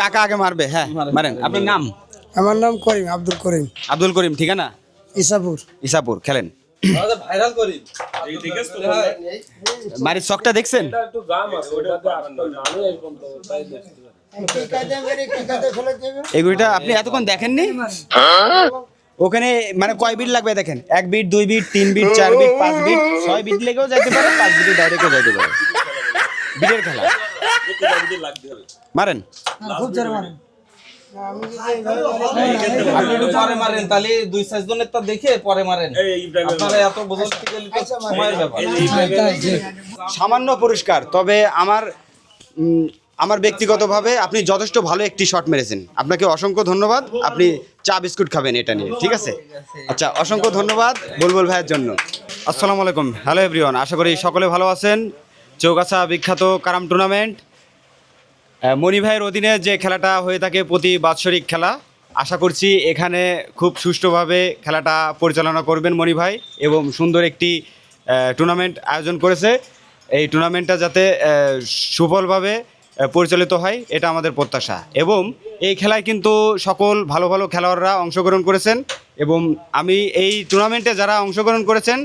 কাকা আগে মারবে হ্যাঁ মারেন। আপনার নাম? আমার নাম করিম আব্দুল করিম। আব্দুল করিম ঠিকানা? ইসাপুর। ইসাপুর খেলেন। বাড়ির শখটা দেখছেন? এই গুড়িটা আপনি এতক্ষণ দেখেননি? ওখানে মানে কয় বিট লাগবে দেখেন? এক বিট দুই বিট তিন বিট চার বিট পাঁচ বিট ছয় বিট লেগেও যাইতে পারে পাঁচ বিটে ডাইরেক্টও যাইতে পারে। বিটের খেলা। মারেন। খুব জোরে মারেন আপনি একটু পরে মারেন তাহলে দুই সাইজ জনের তা দেখে পরে মারেন। আপনারা এত বোঝাতে সময়ের ব্যাপার। সামান্য পুরস্কার তবে আমার আমার ব্যক্তিগতভাবে আপনি যথেষ্ট ভালো একটি শট মেরেছেন। আপনাকে অসংখ্য ধন্যবাদ। আপনি চা বিস্কুট খাবেন এটা নিয়ে ঠিক আছে? আচ্ছা অসংখ্য ধন্যবাদ বুলবুল ভাইয়ের জন্য। আসসালামু আলাইকুম। হ্যালো এভরিওয়ান আশা করি সকলে ভালো আছেন। চৌগাছা বিখ্যাত কারাম টুর্নামেন্ট। মণি ভাইয়ের অধীনে যে খেলাটা হয়ে থাকে প্রতি বাৎসরিক খেলা আশা করছি এখানে খুব সুষ্ঠুভাবে খেলাটা পরিচালনা করবেন মণি ভাই এবং সুন্দর একটি টুর্নামেন্ট আয়োজন করেছে। এই টুর্নামেন্টটা যাতে সুফলভাবে পরিচালিত হয়, এটা আমাদের প্রত্যাশা। এবং এই খেলায় কিন্তু সকল ভালো ভালো খেলোয়াড়রা অংশগ্রহণ করেছেন এবং আমি এই টুর্নামেন্টে যারা অংশগ্রহণ করেছেন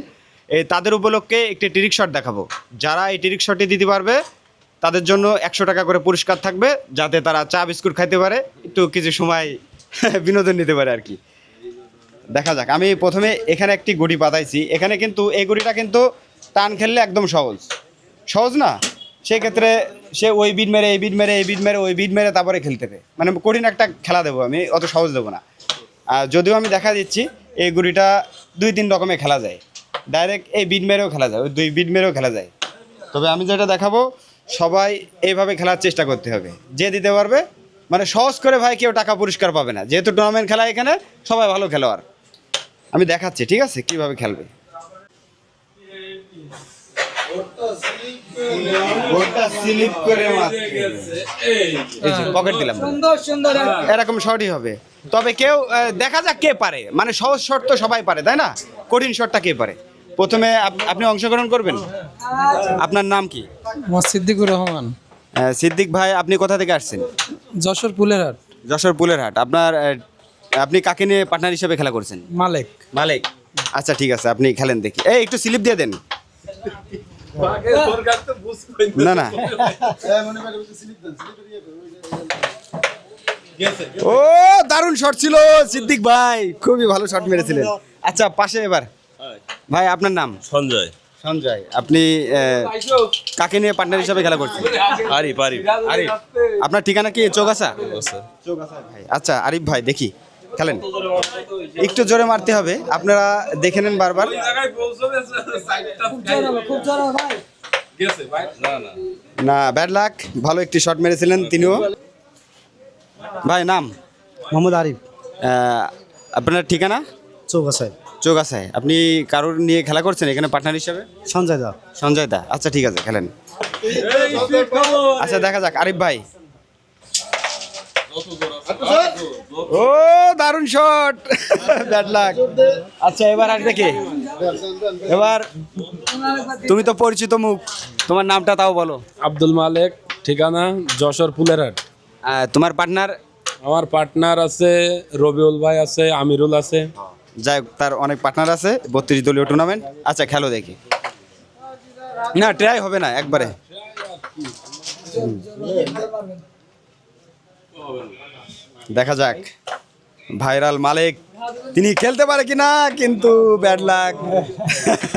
তাদের উপলক্ষে একটি ট্রিক শট দেখাবো। যারা এই ট্রিক শটটি দিতে পারবে, তাদের জন্য একশো টাকা করে পুরস্কার থাকবে, যাতে তারা চা বিস্কুট খাইতে পারে, একটু কিছু সময় বিনোদন নিতে পারে আর কি। দেখা যাক, আমি প্রথমে এখানে একটি গুটি পাতাইছি। এখানে কিন্তু, এই গুটিটা কিন্তু টান খেললে একদম সহজ। সহজ না? সেই ক্ষেত্রে সে ওই বিট মেরে, এই বিট মেরে, এই বিট মেরে, ওই বিট মেরে তারপরে খেলতে হবে মানে কঠিন একটা খেলা দেবো আমি, অত সহজ দেবো না। আর যদিও আমি দেখা দিচ্ছি, এই গুড়িটা দুই তিন রকমে খেলা যায়। ডাইরেক্ট এই বিট মেরেও খেলা যায়, ওই দুই বিট মেরেও খেলা যায়। তবে আমি যেটা দেখাবো, সবাই এইভাবে খেলার চেষ্টা করতে হবে। যে দিতে পারবে মানে সহজ করে ভাই কেউ টাকা পুরস্কার পাবে না। যেহেতু টুর্নামেন্ট খেলা এখানে, সবাই ভালো খেলোয়াড়। আমি দেখাচ্ছি, ঠিক আছে? কীভাবে খেলবে। স্লিপ করে এই যে পকেট দিলাম। সুন্দর সুন্দর। এরকম শর্টই হবে। তবে কেউ দেখা যাক কে পারে। মানে সহজ শট তো সবাই পারে তাই না? কঠিন শটটা কে পারে? প্রথমে আপনি অংশগ্রহণ করবেন? আপনার নাম কি? সিদ্দিকুর রহমান। সিদ্দিক ভাই আপনি কোথা থেকে আসছেন? যশোর পুলেরহাট। যশোর পুলেরহাট। আপনার আপনি কাকে নিয়ে পার্টনার হিসেবে খেলা করছেন? মালেক। মালিক। আচ্ছা ঠিক আছে আপনি খেলেন দেখি। এই একটু স্লিপ দিয়ে দেন। না। না ও দারুণ শট ছিল সিদ্দিক ভাই। খুবই ভালো শট মেরেছিলেন। আচ্ছা পাশে এবার। ভাই আপনার নাম? সঞ্জয়। সঞ্জয়। আপনি কাকে নিয়ে পার্টনার হিসাবে খেলা করছেন? আরিফ আরিফ। আরিফ। আপনার ঠিকানা কি? চৌগাছা ভাই। আচ্ছা আরিফ ভাই দেখি। খেলেন? একটু জোরে মারতে হবে। আপনারা দেখে নেন বারবার। না ব্যাড লাক। ভালো একটি শট মেরেছিলেন তিনিও। ভাই নাম? মোহাম্মদ আরিফ। আপনার ঠিকানা? চৌগাছায় চৌগাছায় আপনি কারোর নিয়ে খেলা করছেন এখানে পার্টনার হিসাবে? সঞ্জয় দা। সঞ্জয় দা। আচ্ছা ঠিক আছে খেলেন। আচ্ছা দেখা যাক। আরিফ ভাই। ও দারুণ শট ব্যাড লাক আচ্ছা এবার আসবে কে এবার তুমি তো পরিচিত মুখ। তোমার নামটা তাও বলো। আব্দুল মালেক ঠিকানা যশোর ফুলেরহাট। আহ, তোমার পার্টনার আমার পার্টনার আছে রবিউল ভাই আছে আমিরুল আছে। যাই হোক, তার অনেক পার্টনার আছে বত্রিশ দলীয় টুর্নামেন্ট আচ্ছা খেলো দেখি। না ট্রাই হবে না একবারে। দেখা যাক। ভাইরাল মালিক তিনি খেলতে পারে কিনা কিন্তু ব্যাড লাক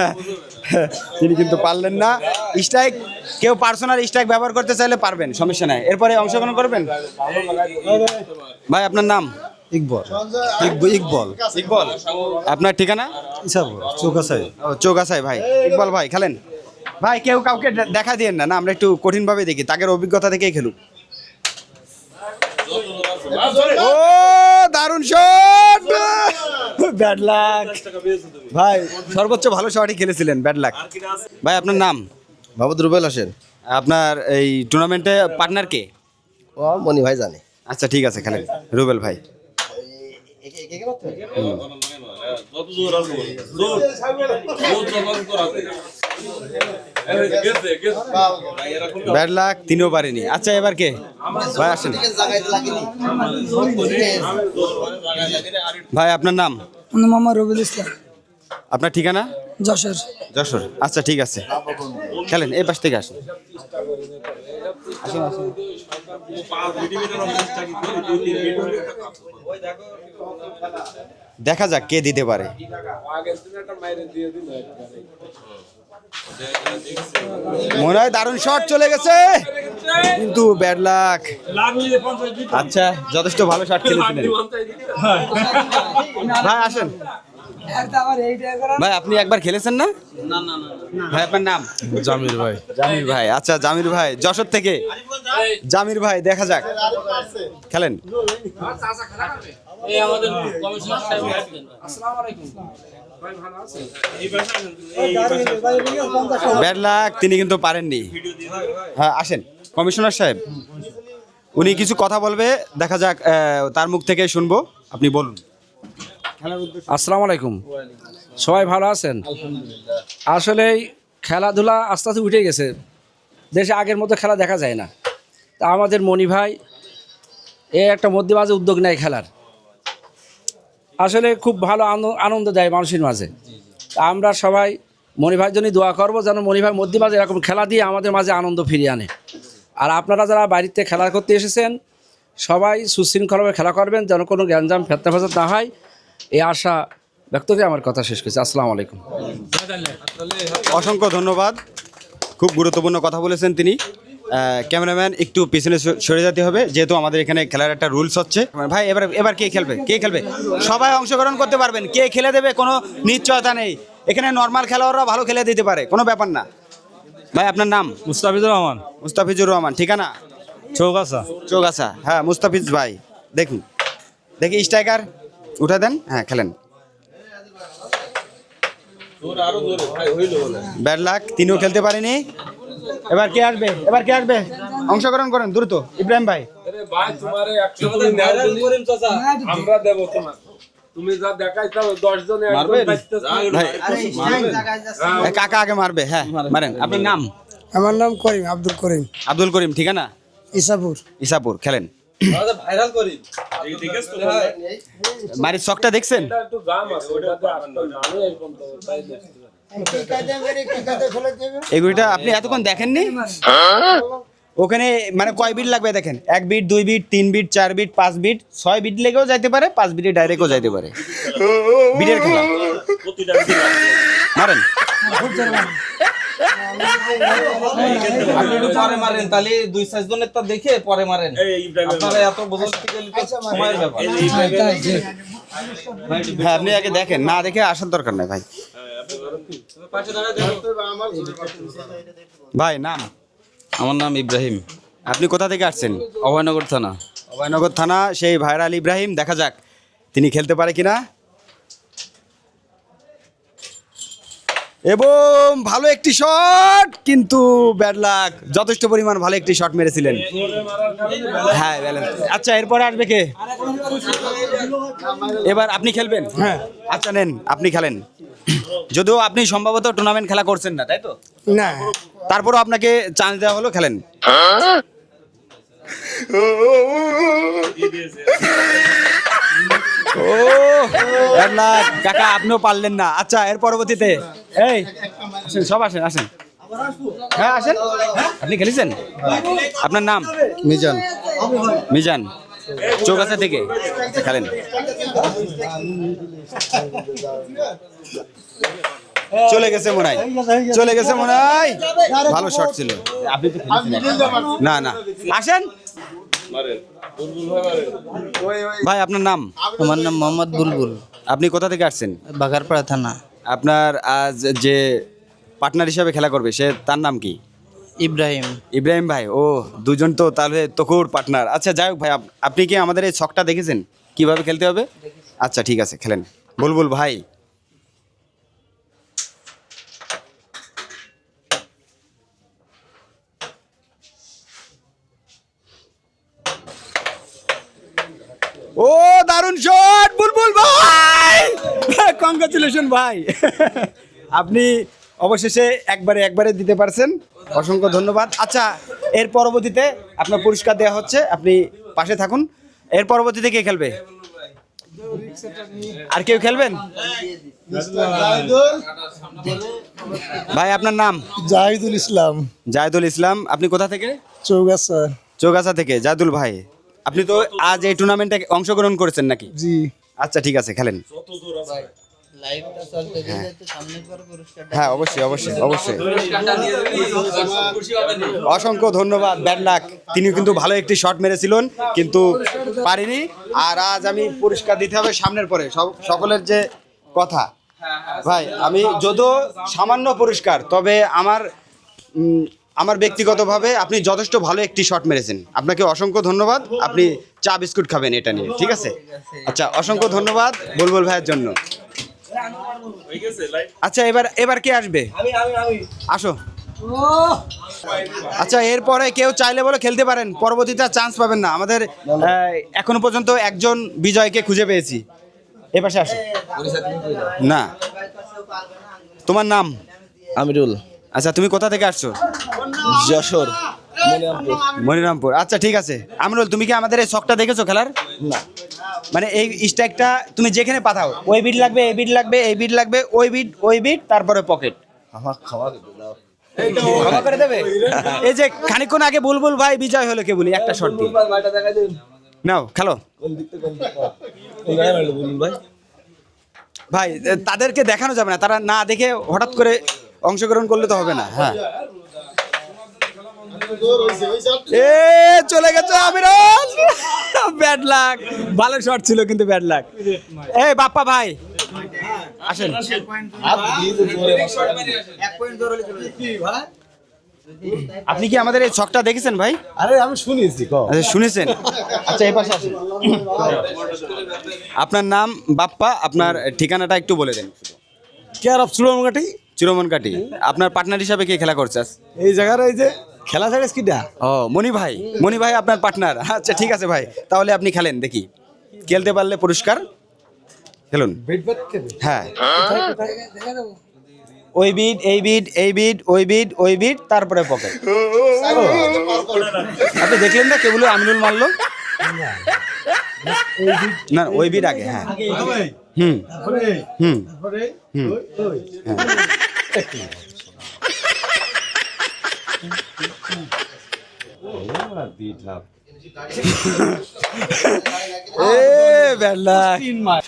তিনি কিন্তু পারলেন না। স্ট্রাইক কেউ পার্সোনাল স্ট্রাইক ব্যবহার করতে চাইলে পারবেন সমস্যা নাই। এরপরে অংশগ্রহণ করবেন? ভাই আপনার নাম? ইকবল। ইকবল। ইকবল? আপনার ঠিকানা? ও চৌগাছায় ভাই। ইকবাল ভাই খেলেন? ভাই কেউ কাউকে দেখা দিয়েন না না আমরা একটু কঠিনভাবে দেখি তাদের অভিজ্ঞতা থেকেই খেলুক। ও দারুণ শট ব্যাড লাক ভাই সর্বোচ্চ ভালো শটই খেলেছিলেন ব্যাড লাক ভাই আপনার নাম? মোহাম্মদ রুবেল হোসেন। আপনার এই টুর্নামেন্টে পার্টনার কে? ও মনি ভাই জানে। আচ্ছা ঠিক আছে খেলেন রুবেল ভাই। যত ব্যাড লাক তিনিও পারেনি। আচ্ছা এবার কে? ভাই আসেন। ভাই আপনার নাম? মোহাম্মদ রবিউল ইসলাম। আপনার ঠিকানা? যশোর। যশোর। আচ্ছা ঠিক আছে। খেলেন এই পাশ থেকে আসুন। দেখা যাক কে দিতে পারে। মনে হয় দারুণ শট চলে গেছে। কিন্তু ব্যাড লাক আচ্ছা যথেষ্ট ভালো শট খেলেছিলেন ভাই আসেন। ভাই আপনি একবার খেলেছেন না? ভাই আপনার নাম? জামির ভাই। জামির ভাই। আচ্ছা জামির ভাই যশোর থেকে। জামির ভাই দেখা যাক। খেলেন? ব্যাড লাক তিনি কিন্তু পারেননি। হ্যাঁ আসেন। কমিশনার সাহেব উনি কিছু কথা বলবে দেখা যাক তার মুখ থেকে শুনব। আপনি বলুন। আসসালামু আলাইকুম। সবাই ভালো আছেন? আসলে খেলাধুলা আস্তে আস্তে উঠে গেছে। দেশে আগের মতো খেলা দেখা যায় না। তা আমাদের মণি ভাই এ একটা মধ্যে মাঝে উদ্যোগ নেয় খেলার। আসলে খুব ভালো আনন্দ দেয় মানুষের মাঝে। আমরা সবাই মণি ভাইয়ের জন্য দোয়া করব যেন মণি ভাই মধ্যে মাঝে এরকম খেলা দিয়ে আমাদের মাঝে আনন্দ ফিরিয়ে আনে। আর আপনারা যারা বাড়িতে খেলা করতে এসেছেন, সবাই সুশৃঙ্খলভাবে খেলা করবেন যেন কোনো গ্যাঞ্জাম ফেরতে ফেরত না হয়। এই আশা ব্যক্ত করে আমার কথা শেষ করছি। আসসালামু আলাইকুম। অসংখ্য ধন্যবাদ। খুব গুরুত্বপূর্ণ কথা বলেছেন তিনি। ক্যামেরাম্যান একটু পিছনে সরে যেতে হবে যেহেতু আমাদের এখানে খেলার একটা রুলস হচ্ছে। ভাই এবার এবার কে খেলবে? কে খেলবে? সবাই অংশগ্রহণ করতে পারবেন। কে খেলে দেবে কোনো নিশ্চয়তা নেই। এখানে নর্মাল খেলোয়াড়রা ভালো খেলে দিতে পারে কোনো ব্যাপার না। ভাই আপনার নাম? মুস্তাফিজুর রহমান। মুস্তাফিজুর রহমান ঠিকানা? চৌগাছা। চৌগাছা। হ্যাঁ মুস্তাফিজ ভাই দেখুন। দেখি স্ট্রাইকার উঠে দেন। হ্যাঁ খেলেন। ব্যাড লাক তিনিও খেলতে পারেনি। এবার কে আসবে? এবার কে আসবে? অংশগ্রহণ করেন দ্রুত। ইব্রাহিম ভাই। আমরা দেবো তোমার। তুমি যা দেখাইছো জনে কাকা আগে মারবে হ্যাঁ মারেন। আপনার নাম? আমার নাম করিম আব্দুল করিম। আব্দুল করিম ঠিকানা? ইসাপুর ইসাপুর খেলেন। ভাইরাল করি বাড়ির শখটা দেখছেন? এই আপনি এতক্ষণ দেখেননি? ওখানে মানে কয় বিট লাগবে দেখেন? এক বিট দুই বিট তিন বিট চার বিট পাঁচ বিট ছয় বিট লেগেও যাইতে পারে পাঁচ বিটে ডাইরেক্টও যাইতে পারে। বিটের খেলা। মারেন। আপনি একটু পরে মারেন তাহলে দুই সাইজ জনের দেখে পরে মারেন। আপনারা এত বোঝাতে গেলে তো সময়ের ব্যাপার। হ্যাঁ আপনি আগে দেখেন না দেখে আসার দরকার নাই ভাই। ভাই নাম আমার নাম ইব্রাহিম। আপনি কোথা থেকে আসছেন? অভয়নগর থানা। অভয়নগর থানা সেই ভাইরাল ইব্রাহিম। দেখা যাক তিনি খেলতে পারে কিনা। এবং ভালো একটি শট কিন্তু ব্যাড লাক যথেষ্ট পরিমাণ ভালো একটি শট মেরেছিলেন। হ্যাঁ ব্যালেন্স আচ্ছা এরপরে আসবে কে? এবার আপনি খেলবেন? হ্যাঁ। আচ্ছা নেন আপনি খেলেন। যদিও আপনি সম্ভবত টুর্নামেন্ট খেলা করছেন না তাই তো? না। তারপরও আপনাকে চান্স দেওয়া হলো খেলেন। ও লাখ কাকা আপনিও পারলেন না। আচ্ছা এর পরবর্তীতে এই আসেন সব আসেন আসেন। হ্যাঁ আসেন। আপনি খেলেছেন? আপনার নাম? মিজান। মিজান। চৌকাছা থেকে? খেলেন। চলে গেছে মনে হয়। চলে গেছে মনে হয়। ভালো শট ছিল। আপনি তো না না। আসেন। ভাই আপনার নাম? আমার নাম মোহাম্মদ বুলবুল। আপনি কোথা থেকে আসছেন? বাগারপাড়া থানা। আপনার আজ যে পার্টনার হিসাবে খেলা করবে সে তার নাম কি? ইব্রাহিম। ইব্রাহিম ভাই ও দুজন তো তাহলে তকুর পার্টনার আচ্ছা যাই হোক ভাই আপনি কি আমাদের এই ছকটা দেখেছেন? কীভাবে খেলতে হবে? আচ্ছা ঠিক আছে খেলেন। বুলবুল ভাই। ও দারুণ শট বুলবুল ভাই! কংগ্রাচুলেশন ভাই। আপনি অবশেষে একবারে একবারে দিতে পারছেন। অসংখ্য ধন্যবাদ। আচ্ছা এর পরবর্তীতে আপনার পুরস্কার দেওয়া হচ্ছে আপনি পাশে থাকুন। এর পরবর্তীতে কে খেলবে? আর কেউ খেলবেন? ভাই আপনার নাম? জাহিদুল ইসলাম। জায়দুল ইসলাম আপনি কোথা থেকে? চৌগাছা। চৌগাছা থেকে। জায়দুল ভাই আপনি তো আজ এই টুর্নামেন্টে অংশগ্রহণ করেছেন নাকি? জি। আচ্ছা ঠিক আছে খেলেন। লাইভটা চলতে দিলে তো সামনে পর পুরস্কারটা হ্যাঁ অবশ্যই অবশ্যই অবশ্যই। অসংখ্য ধন্যবাদ ব্যাড লাক। তিনি কিন্তু ভালো একটি শট মেরেছিলেন কিন্তু পারিনি। আর আজ আমি পুরস্কার দিতে হবে সামনের পরে সব সকলের যে কথা। ভাই আমি যদিও সামান্য পুরস্কার তবে আমার আমার ব্যক্তিগতভাবে আপনি যথেষ্ট ভালো একটি শট মেরেছেন। আপনাকে অসংখ্য ধন্যবাদ আপনি চা বিস্কুট খাবেন এটা নিয়ে ঠিক আছে। আচ্ছা অসংখ্য ধন্যবাদ বুলবুল ভাইয়ের জন্য। আচ্ছা এবার এবার কে আসবে? আসো। আচ্ছা এরপরে কেউ চাইলে বলে খেলতে পারেন। পরবর্তীতে চান্স পাবেন না। আমাদের এখনও পর্যন্ত একজন বিজয়কে খুঁজে পেয়েছি। এ পাশে আসো। না। তোমার নাম? আমিরুল। আচ্ছা তুমি কোথা থেকে আসছো? যশোর মনিরামপুর। আচ্ছা ঠিক আছে। আমিরুল তুমি কি আমাদের এই শখটা দেখেছ খেলার? না। মানে এই স্ট্রাইকটা তুমি যেখানে পাঠাও ওই বিট লাগবে এই বিট লাগবে এই বিট লাগবে ওই বিট ওই বিট তারপরে পকেট। আমার খাওয়া ক্ষমা করে দেবে? এই যে খানিকক্ষণ আগে বুলবুল ভাই বিজয় হলো কে বলি একটা শট দিয়ে। নাও খেলো। ভাই তাদেরকে দেখানো যাবে না তারা না দেখে হঠাৎ করে অংশগ্রহণ করলে তো হবে না হ্যাঁ। এ চলে গেছে আমিরুল! ব্যাড লাক ভালো শট ছিল কিন্তু ব্যাড লাক এই বাপ্পা ভাই আসেন। আপনি কি আমাদের এই ছকটা দেখেছেন ভাই? আরে আমি শুনেছি আচ্ছা শুনেছেন? আচ্ছা এই পাশে আসেন। আপনার নাম বাপ্পা আপনার ঠিকানাটা একটু বলে দেন। কেয়ার অফ চুড়ামগাটি চিরমন কাটি আপনার পার্টনার হিসাবে কে খেলা করছে এই জায়গার এই যে খেলা ছাড়িস কিটা ও মনি ভাই। মনি ভাই আপনার পার্টনার আচ্ছা ঠিক আছে ভাই। তাহলে আপনি খেলেন দেখি। খেলতে পারলে পুরস্কার। খেলুন। হ্যাঁ। ওই বিট এই বিট এই বিট ওই বিট ওই বিট তারপরে পকেট আপনি দেখলেন না কেবল আমিনুল মারলো? না ওই বিট আগে হ্যাঁ। হুম। হুম। হুম।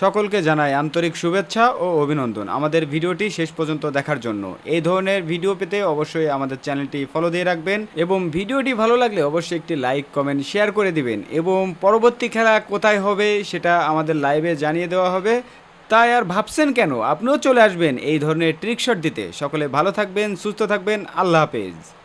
সকলকে জানাই আন্তরিক শুভেচ্ছা ও অভিনন্দন। আমাদের ভিডিওটি শেষ পর্যন্ত দেখার জন্য। এই ধরনের ভিডিও পেতে অবশ্যই আমাদের চ্যানেলটি ফলো দিয়ে রাখবেন এবং ভিডিওটি ভালো লাগলে অবশ্যই একটি লাইক, কমেন্ট, শেয়ার করে দিবেন এবং পরবর্তী খেলা কোথায় হবে সেটা আমাদের লাইভে জানিয়ে দেওয়া হবে। তাই আর ভাবছেন কেন? আপনিও চলে আসবেন এই ধরনের ট্রিক শট দিতে। সকলে ভালো থাকবেন, সুস্থ থাকবেন। আল্লাহ হাফেজ।